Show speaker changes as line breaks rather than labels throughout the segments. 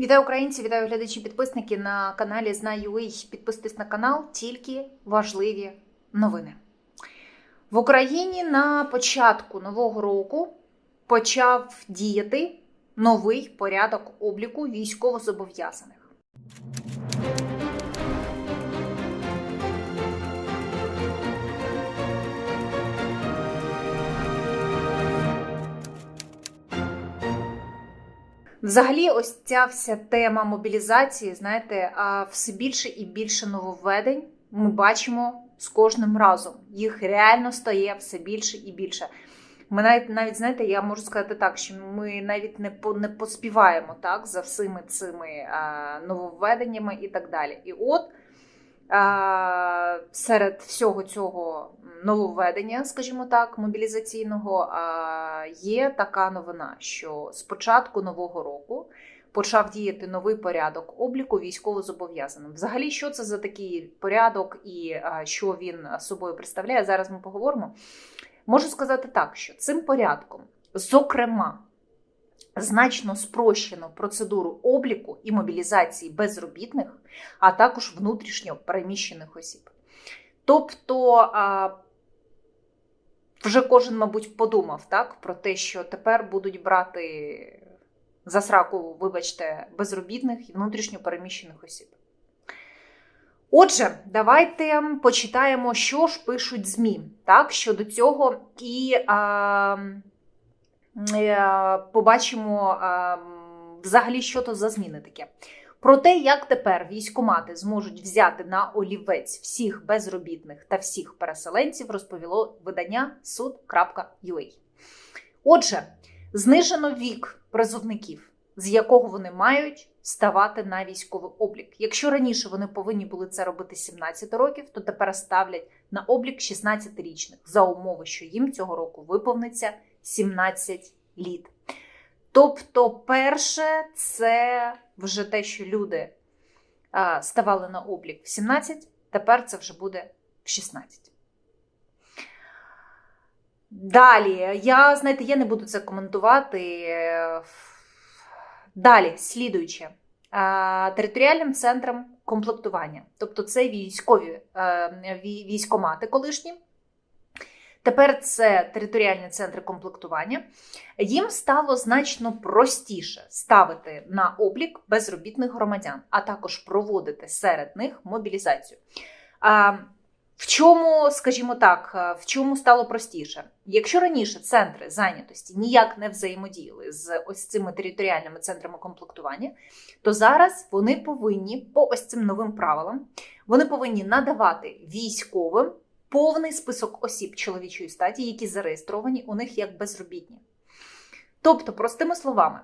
Вітаю українці, вітаю глядачі, підписники на каналі Знаю.ua. Підписуйтесь на канал, тільки важливі новини. В Україні на початку нового року почав діяти новий порядок обліку військовозобов'язаних. Взагалі, ось ця вся тема мобілізації, знаєте, все більше і більше нововведень ми бачимо з кожним разом. Їх реально стає все більше і більше. Ми навіть навіть знаєте, я можу сказати так, що ми навіть не по не поспіваємо так за всіми цими а, нововведеннями і так далі. І от серед всього цього нововведення, скажімо так, мобілізаційного, є така новина, що з початку нового року почав діяти новий порядок обліку військовозобов'язаним. Взагалі, що це за такий порядок і що він собою представляє? Зараз ми поговоримо. Можу сказати так, що цим порядком, зокрема, значно спрощено процедуру обліку і мобілізації безробітних, а також внутрішньо переміщених осіб. Тобто, вже кожен, мабуть, подумав так, про те, що тепер будуть брати за сраку, вибачте, безробітних і внутрішньо переміщених осіб. Отже, давайте почитаємо, що ж пишуть ЗМІ так, щодо цього, і а, побачимо взагалі, що то за зміни таке. Про те, як тепер військомати зможуть взяти на олівець всіх безробітних та всіх переселенців, розповіло видання суд.ua. Отже, знижено вік призовників, з якого вони мають ставати на військовий облік. Якщо раніше вони повинні були це робити 17 років, то тепер ставлять на облік 16-річних за умови, що їм цього року виповниться 17 літ. Тобто, перше, це вже те, що люди ставали на облік в 17, тепер це вже буде в 16. Далі, я, знаєте, я не буду це коментувати. Далі, слідуюче, територіальним центром комплектування. Тобто це військові військомати колишні. Тепер це територіальні центри комплектування. Їм стало значно простіше ставити на облік безробітних громадян, а також проводити серед них мобілізацію. В чому, скажімо так, в чому стало простіше? Якщо раніше центри зайнятості ніяк не взаємодіяли з ось цими територіальними центрами комплектування, то зараз вони повинні по ось цим новим правилам вони повинні надавати військовим повний список осіб чоловічої статі, які зареєстровані у них як безробітні. Тобто, простими словами,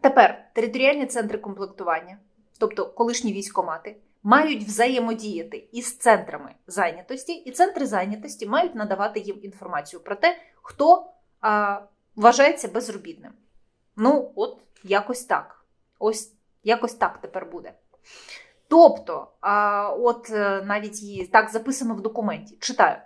тепер територіальні центри комплектування, тобто колишні військомати, мають взаємодіяти із центрами зайнятості, і центри зайнятості мають надавати їм інформацію про те, хто а, вважається безробітним. Ну, от якось так. Ось якось так тепер буде. Тобто, от е, навіть так записано в документі. Читаю.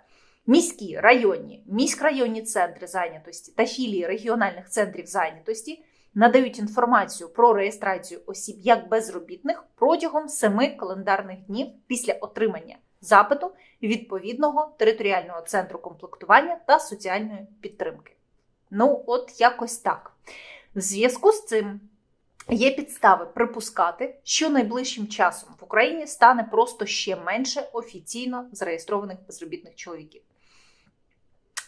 Міські районні, міськрайонні центри зайнятості та філії регіональних центрів зайнятості надають інформацію про реєстрацію осіб як безробітних протягом семи календарних днів після отримання запиту відповідного територіального центру комплектування та соціальної підтримки. Ну, от якось так. В зв'язку з цим є підстави припускати, що найближчим часом в Україні стане просто ще менше офіційно зареєстрованих безробітних чоловіків.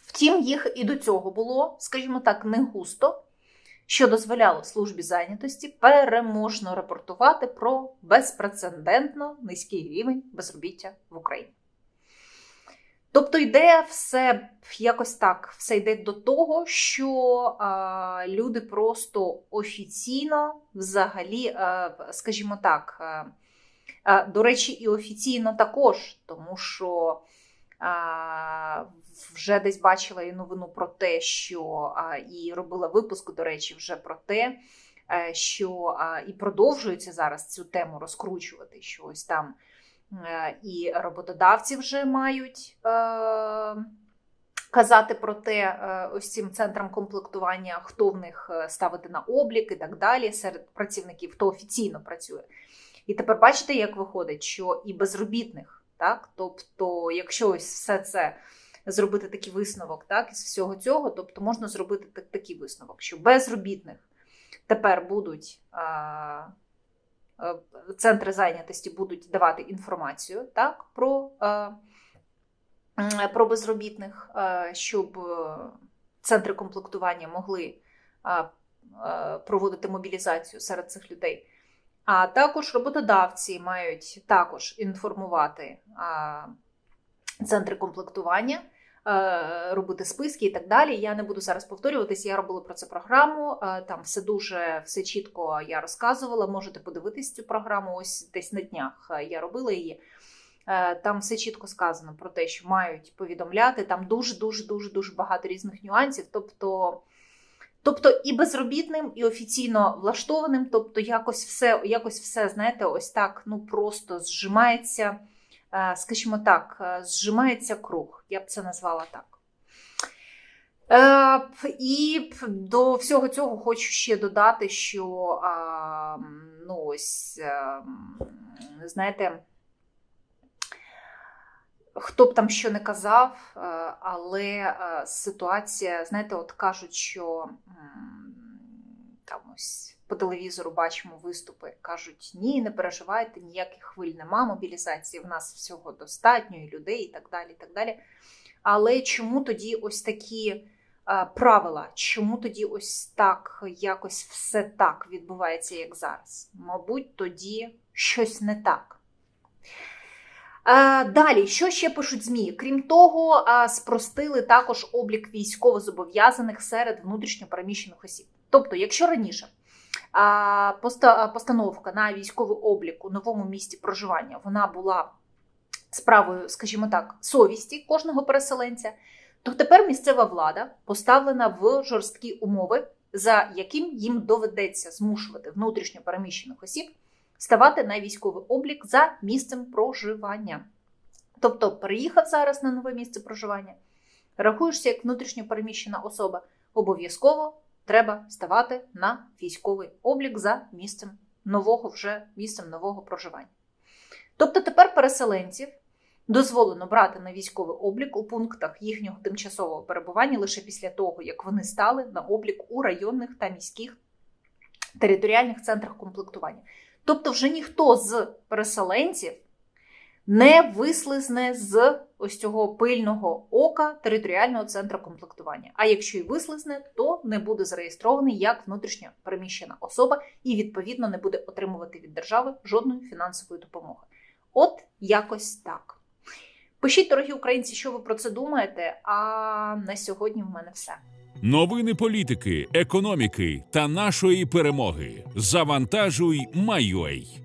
Втім, їх і до цього було, скажімо так, не густо що дозволяло службі зайнятості переможно рапортувати про безпрецедентно низький рівень безробіття в Україні. Тобто йде все якось так, все йде до того, що а, люди просто офіційно, взагалі, а, скажімо так, а, до речі, і офіційно також, тому що а, вже десь бачила і новину про те, що а, і робила випуск, до речі, вже про те, е, що а, і продовжується зараз цю тему розкручувати. що ось там і роботодавці вже мають е, казати про те, е, ось цим центрам комплектування, хто в них е, ставити на облік і так далі, серед працівників, хто офіційно працює. І тепер бачите, як виходить, що і безробітних, так? Тобто, якщо ось все це зробити такий висновок, так, із всього цього, тобто можна зробити так, такий висновок, що безробітних тепер будуть. Е, Центри зайнятості будуть давати інформацію так, про, е, про безробітних, е, щоб центри комплектування могли проводити мобілізацію серед цих людей. А також роботодавці мають також інформувати центри комплектування, робити списки і так далі. Я не буду зараз повторюватись, я робила про це програму. е, Там все дуже все чітко я розказувала. Можете подивитись цю програму. Ось десь на днях е, я робила її. Е, Там все чітко сказано про те, що мають повідомляти. Там дуже дуже дуже дуже багато різних нюансів. Тобто. Тобто і безробітним, і офіційно влаштованим, тобто якось все, якось все, знаєте, ось так ну просто зжимається, е, скажімо так, е, зжимається круг. Я б це назвала так. Е, І до всього цього хочу ще додати, що ну ось, е, знаєте, хто б там що не казав, е, але е, ситуація, знаєте, от кажуть, що там ось по телевізору бачимо виступи, кажуть, ні, не переживайте, ніяких хвиль нема мобілізації, в нас всього достатньо, і людей, і так далі. і так далі. Але чому тоді ось такі е, правила? Чому тоді ось так якось все так відбувається, як зараз? Мабуть, тоді щось не так. Е, Далі, що ще пишуть ЗМІ? Крім того, е, спростили також облік військовозобов'язаних серед внутрішньопереміщених осіб. Тобто, якщо раніше постановка на військовий облік у новому місті проживання вона була справою, скажімо так, совісті кожного переселенця, то тепер місцева влада поставлена в жорсткі умови, за яким їм доведеться змушувати внутрішньопереміщених осіб ставати на військовий облік за місцем проживання. Тобто, переїхав зараз на нове місце проживання, рахуєшся як внутрішньопереміщена особа, обов'язково треба ставати на військовий облік за місцем нового вже місцем нового проживання. Тобто тепер переселенців дозволено брати на військовий облік у пунктах їхнього тимчасового перебування лише після того, як вони стали на облік у районних та міських територіальних центрах комплектування. Тобто, вже ніхто з переселенців не вислизне з ось цього пильного ока територіального центру комплектування. А якщо і вислизне, то не буде зареєстрований як внутрішньо переміщена особа і відповідно не буде отримувати від держави жодної фінансової допомоги. От якось так. Пишіть, дорогі українці, що ви про це думаєте. А на сьогодні в мене все.
Новини політики, економіки та нашої перемоги. Завантажуй, Майой.